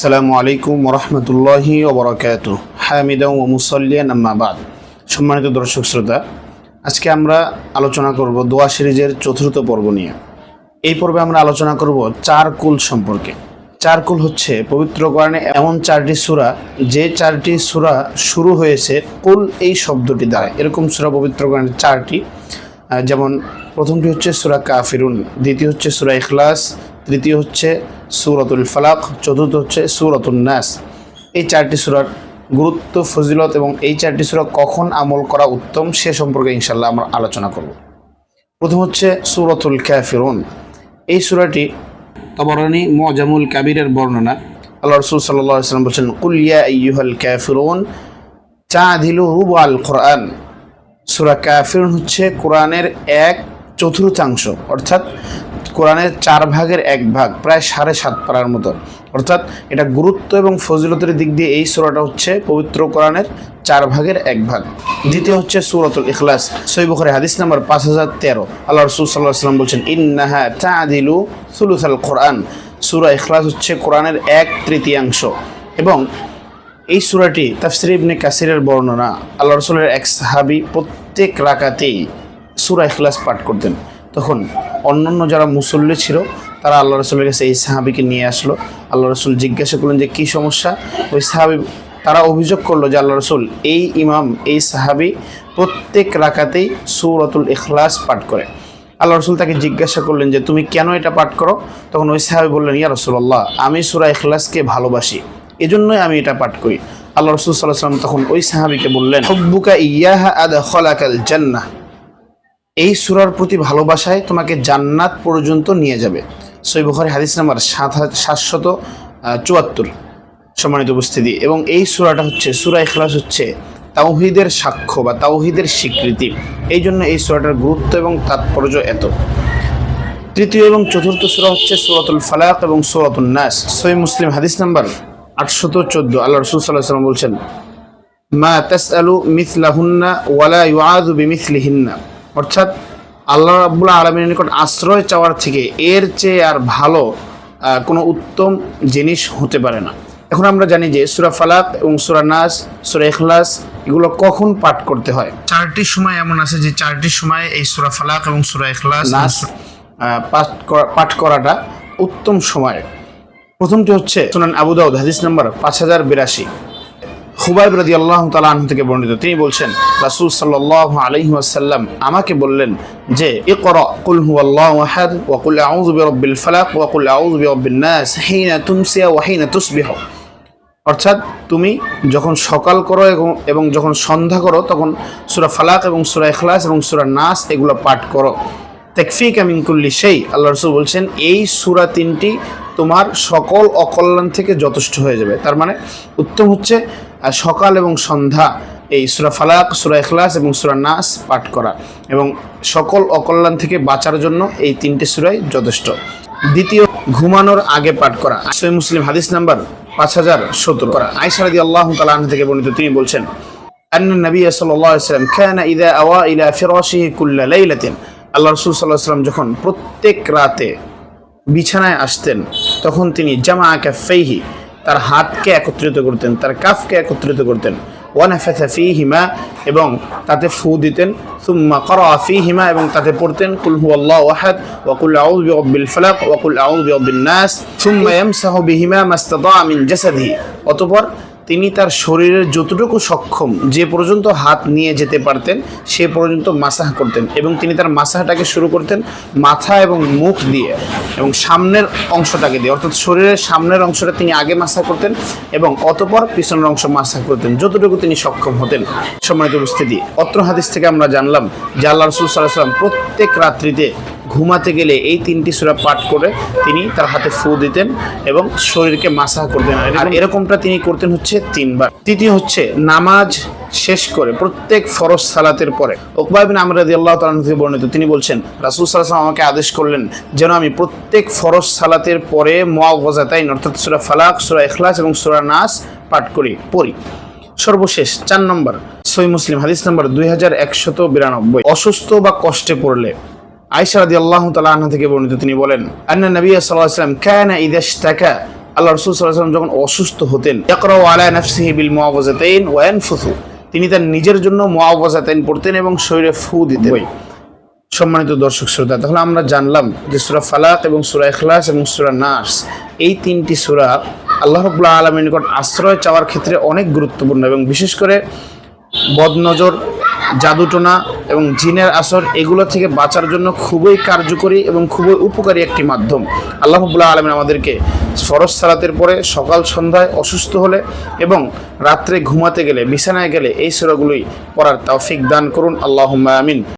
আসসালামু আলাইকুম ওরহমতুল্লাহি ওবরাকাত হামিদা ও মুসল্লিয়ান আম্মাবাদ সম্মানিত দর্শক শ্রোতা, আজকে আমরা আলোচনা করব দোয়া সিরিজের চতুর্থ পর্ব নিয়ে। এই পর্বে আমরা আলোচনা করব চার কুল সম্পর্কে। চার কুল হচ্ছে পবিত্র কোরআনে এমন চারটি সূরা, যে চারটি সূরা শুরু হয়েছে কুল এই শব্দটি দ্বারা। এরকম সূরা পবিত্র কোরআনের চারটি যেমন প্রথমটি হচ্ছে সুরা কাফিরুন, দ্বিতীয় হচ্ছে সুরা ইখলাস, তৃতীয় হচ্ছে সুরতুল ফালাক, চতুর্থ হচ্ছে সুরতুল নাস। এই চারটি সুরার গুরুত্ব, ফজিলত এবং এই চারটি সুরা কখন আমল করা উত্তম সে সম্পর্কে ইনশাল্লাহ আমরা আলোচনা করব। প্রথম হচ্ছে সুরতুল কাফিরুন। এই সুরাটি তবরানি মজামুল কাবিরের বর্ণনা। আল্লাহ রসুল সাল্লাম বলছেন কুলিয়া ইয়ুহাল কাফিরুন চা দিলু আল কোরআন। সুরা ক্যাফিরুন হচ্ছে কোরআনের এক চতুর্থাংশ, অর্থাৎ কোরআনের চার ভাগের এক ভাগ, প্রায় সাড়ে সাত পারার মতো অর্থাৎ এটা গুরুত্ব এবং ফজিলতের দিক দিয়ে এই সুরাটা হচ্ছে পবিত্র কোরআনের চার ভাগের এক ভাগ। দ্বিতীয় হচ্ছে সুরতুল ইখলাস সৈবখরে হাদিস নাম্বার পাঁচ হাজার তেরো। আল্লাহ রসুল সাল্লাহ সাল্লাম বলছেন, ইন্নাহা তাদিলু সুলুসাল কোরআন। সুরা ইখলাস হচ্ছে কোরআনের এক তৃতীয়াংশ। এবং এই সুরাটি তাফসির ইবনে কাসিরের বর্ণনা। আল্লাহ রসুলের এক সাহাবি প্রত্যেক রাকাতেই সুরা ইখলাস পাঠ করতেন। তখন অন্যান্য যারা মুসল্লি ছিল, তারা আল্লাহ রসুলের কাছে এই সাহাবিকে নিয়ে আসলো। আল্লাহ রসুল জিজ্ঞাসা করলেন যে, কী সমস্যা? ওই সাহাবি, তারা অভিযোগ করল যে, আল্লাহ রসুল, এই ইমাম, এই সাহাবি প্রত্যেক রাকাতেই সুরতুল ইখলাস পাঠ করে। আল্লাহ রসুল তাকে জিজ্ঞাসা করলেন যে, তুমি কেন এটা পাঠ করো? তখন ওই সাহাবি বললেন, ইয়া রসুল্লাহ আমি সুরা ইখলাসকে ভালোবাসি, এজন্যই আমি এটা পাঠ করি। আল্লাহ রসুল সাল্লাহ সাল্লাম তখন ওই সাহাবিকে বললেন, হব্বুকা ইয়াহা আদা খলাকাল জান্নাহ। এই সুরার প্রতি ভালোবাসায় তোমাকে জান্নাত পর্যন্ত নিয়ে যাবে। সই বুখারি হাদিস নাম্বার সাত সাতশত চুয়াত্তর সম্মানিত উপস্থিতি। এবং এই সুরাটা হচ্ছে, সুরা এখলাস হচ্ছে তাওহিদের সাক্ষ্য বা তাওহিদের স্বীকৃতি। এই জন্য এই সুরাটার গুরুত্ব এবং তাৎপর্য এত। তৃতীয় এবং চতুর্থ সূরা হচ্ছে সূরাতুল ফালাক এবং সূরাতুন নাস। সহি মুসলিম হাদিস নাম্বার আটশত চোদ্দ। আল্লাহ রসুল সাল্লাহ সাল্লাম বলছেন, মা তাসআলু মিথলাহুন্না ওয়ালা ইউআযু বিমিথলিহিন্না অর্থাৎ আল্লাহ রাব্বুল আলামিনের নিকট আশ্রয় চাওয়ার থেকে এর চেয়ে আর ভালো কোনো উত্তম জিনিস হতে পারে না। এখন আমরা জানি যে সূরা ফালাক এবং সূরা নাস সূরা এখলাস এগুলো কখন পাঠ করতে হয়? চারটি সময় এমন আছে যে চারটি সময় এই সূরা ফালাক এবং সূরা এখলাস নাস পাঠ করা- পাঠ করাটা উত্তম সময়। প্রথমটি হচ্ছে সুনান আবু দাউদ হাদিস নাম্বার পাঁচ হাজার বিরাশি। খুবাইব রাদি আল্লাহ তালাহ থেকে বর্ণিত। তিনি বলছেন, রাসুল সাল্লাহ আলহি আসাল্লাম আমাকে বললেন যে, ইকরা, কুল হু আল্লাহ আহাদ ওয়া কুল আউযু বিরাব্বিল ফালাক ওয়া কুল আউযু বিরাব্বিন নাস হিনা তুমসিয়া ওয়া হিনা তুসবিহ। অর্থাৎ তুমি যখন সকাল করো এবং যখন সন্ধ্যা করো, তখন সুরা ফালাক এবং সূরা ইখলাস এবং সুরা নাস এগুলো পাঠ করো। তেকফিক আমিনকুল্লি সেই আল্লাহ রসুল বলছেন, এই সুরা তিনটি তোমার সকল অকল্যাণ থেকে যথেষ্ট হয়ে যাবে। তার মানে উত্তম হচ্ছে আহ, সকাল এবং সন্ধ্যা এই সুরা ফালাক সুরা ইখলাস এবং সুরা নাস পাঠ করা এবং সকল অকল্যাণ থেকে বাঁচার জন্য এই তিনটে সুরাই যথেষ্ট দ্বিতীয় ঘুমানোর আগে পাঠ করা সই মুসলিম হাদিস নাম্বার পাঁচ হাজার সত্তর করা আয়সারদি আল্লাহ তালাহ থেকে বর্ণিত তিনি বলছেন أن النبي صلى الله عليه وسلم كان إذا أوى إلى فراشه كل ليلة আল্লাহ রসুল সাল্লাহ সাল্লাম যখন প্রত্যেক রাতে বিছানায় আসতেন তখন তিনি জামা কাফাইহি তার হাতকে একত্রিত করতেন, তার কাফকে একত্রিত করতেন। ওয়ান ওয়ানাফাথা ফিহিমা এবং তাতে ফু দিতেন। সুম্মা ফি হিমা এবং তাতে পড়তেন, কুল হু আল্লাহ ওয়াহাদ ওয়াকুল আউল বি অব্বিল ফালাক ওয়াকুল আউল বি অব্বিল নাস, সুম্মা ইয়ামসাহু বিহিমা মাস্তাদা মিন জাসাদিহি। অতঃপর তিনি তার শরীরের যতটুকু সক্ষম যে পর্যন্ত হাত নিয়ে যেতে পারতেন, সে পর্যন্ত মাসাহ করতেন এবং তিনি তার মাসাহটাকে শুরু করতেন মাথা এবং মুখ দিয়ে এবং সামনের অংশটাকে দিয়ে। অর্থাৎ শরীরের সামনের অংশটা তিনি আগে মাসা করতেন এবং অতপর পিছনের অংশ মাসা করতেন, যতটুকু তিনি সক্ষম হতেন। সম্মানিত উপস্থিতি, অত্র হাদিস থেকে আমরা জানলাম যে আল্লাহ রসুল সাল্লাহ সাল্লাম প্রত্যেক রাত্রিতে ঘুমাতে গেলে এই তিনটি সূরা পাঠ করে তিনি তার হাতে ফু দিতেন এবং শরীরকে মাসাহ করতেন। আর এরকমটা তিনি করতেন হচ্ছে তিনবার। তৃতীয় হচ্ছে নামাজ শেষ করে প্রত্যেক ফরজ সালাতের পরে ওকবা বিন আমর রাদিয়াল্লাহু তাআলা থেকে বর্ণিত তিনি বলছেন রাসূল আলাইহি আমাকে আদেশ করলেন যেন আমি প্রত্যেক ফরজ সালাতের পরে মুআওয়াযাতাইন অর্থাৎ সূরা ফালাক সূরা এখলাস এবং সূরা নাস পাঠ করি পড়ি। সর্বশেষ চার নম্বর সই মুসলিম হাদিস নম্বর দুই হাজার একশত বিরানব্বই। অসুস্থ বা কষ্টে পড়লে আয়সা রাদি আল্লাহ তালা আনহা থেকে বর্ণিত তিনি বলেন আন্না নবী সাল্লাম কানা ইদাশতাকা আল্লাহ রসুল সাল্লাম যখন অসুস্থ হতেন ইয়াকরাউ আলা নাফসিহি বিল মুআওয়াযাতাইন ওয়া ইয়ানফুসু। তিনি তার নিজের জন্য মুআওয়াযাতাইন পড়তেন এবং শরীরে ফু দিতেন। সম্মানিত দর্শক শ্রোতা তাহলে আমরা জানলাম যে সুরা ফালাক এবং সুরা ইখলাস এবং সুরা নার্স এই তিনটি সুরা আল্লাহ রবুল্লাহ আলমীর নিকট আশ্রয় চাওয়ার ক্ষেত্রে অনেক গুরুত্বপূর্ণ এবং বিশেষ করে বদনজর জাদুটোনা এবং জিনের আসর এগুলো থেকে বাঁচার জন্য খুবই কার্যকরী এবং খুবই উপকারী একটি মাধ্যম। আল্লাহ আল্লাহবুল্লাহ আলমিন আমাদেরকে ফরজ সালাতের পরে সকাল সন্ধ্যায় অসুস্থ হলে এবং রাত্রে ঘুমাতে গেলে, বিছানায় গেলে এই সুরাগুলোই পড়ার তাওফিক দান করুন। আল্লাহ আমিন।